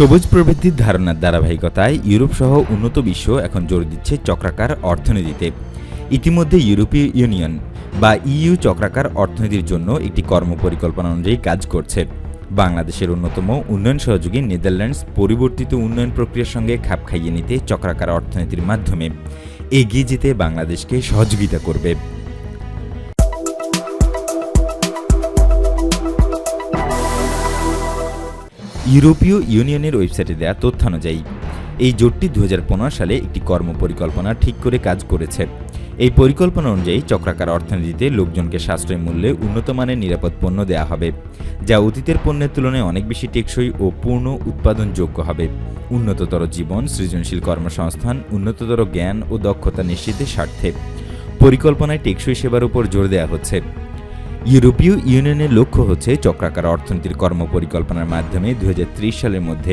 সবুজ প্রবৃদ্ধির ধারণার ধারাবাহিকতায় ইউরোপ সহ উন্নত বিশ্ব এখন জোর দিচ্ছে চক্রাকার অর্থনীতিতে। ইতিমধ্যে ইউরোপীয় ইউনিয়ন বা ইইউ চক্রাকার অর্থনীতির জন্য একটি কর্মপরিকল্পনা অনুযায়ী কাজ করছে। বাংলাদেশের অন্যতম উন্নয়ন সহযোগী নেদারল্যান্ডস পরিবর্তিত উন্নয়ন প্রক্রিয়ার সঙ্গে খাপ খাইয়ে নিতে চক্রাকার অর্থনীতির মাধ্যমে এগিয়ে যেতে বাংলাদেশকে সহযোগিতা করবে। ইউরোপীয় ইউনিয়নের ওয়েবসাইটে দেওয়া তথ্যানুযায়ী এই জোটটি দু হাজার পনেরো সালে একটি কর্মপরিকল্পনা ঠিক করে কাজ করেছে। এই পরিকল্পনা অনুযায়ী চক্রাকার অর্থনীতিতে লোকজনকে সাশ্রয় মূল্যে উন্নত মানের নিরাপদ পণ্য দেওয়া হবে, যা অতীতের পণ্যের তুলনায় অনেক বেশি টেকসই ও পূর্ণ উৎপাদনযোগ্য হবে। উন্নততর জীবন, সৃজনশীল কর্মসংস্থান, উন্নততর জ্ঞান ও দক্ষতা নিশ্চিতের স্বার্থে পরিকল্পনায় টেকসই সেবার উপর জোর দেওয়া হচ্ছে। ইউরোপীয় ইউনিয়নের লক্ষ্য হচ্ছে চক্রাকার অর্থনীতির কর্মপরিকল্পনার মাধ্যমে দু হাজার ত্রিশ সালের মধ্যে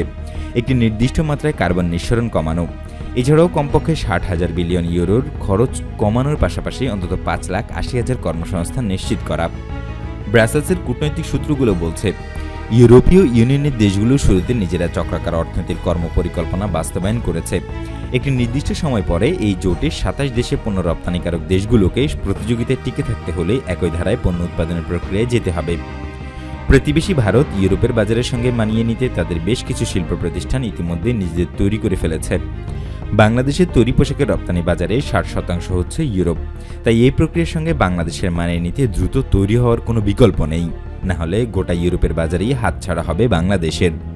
একটি নির্দিষ্ট মাত্রায় কার্বন নিঃসরণ কমানো। এছাড়াও কমপক্ষে ষাট হাজার বিলিয়ন ইউরোর খরচ কমানোর পাশাপাশি অন্তত পাঁচ লাখ আশি হাজার কর্মসংস্থান নিশ্চিত করা। ব্রাসেলসের কূটনৈতিক সূত্রগুলো বলছে ইউরোপীয় ইউনিয়নের দেশগুলো শুরুতে নিজেরা চক্রাকার অর্থনীতির কর্মপরিকল্পনা বাস্তবায়ন করেছে। একটি নির্দিষ্ট সময় পরে এই জোটে সাতাশ দেশে পণ্য রপ্তানিকারক দেশগুলোকে প্রতিযোগিতায় টিকে থাকতে হলে একই ধারায় পণ্য উৎপাদনের প্রক্রিয়ায় যেতে হবে। প্রতিবেশী ভারত ইউরোপের বাজারের সঙ্গে মানিয়ে নিতে তাদের বেশ কিছু শিল্প প্রতিষ্ঠান ইতিমধ্যে নিজেদের তৈরি করে ফেলেছে। বাংলাদেশের তৈরি পোশাকের রপ্তানি বাজারে ষাট শতাংশ হচ্ছে ইউরোপ। তাই এই প্রক্রিয়ার সঙ্গে বাংলাদেশের মানিয়ে নিতে দ্রুত তৈরি হওয়ার কোনো বিকল্প নেই। না হলে গোটা ইউরোপের বাজারেই হাতছাড়া হবে বাংলাদেশের।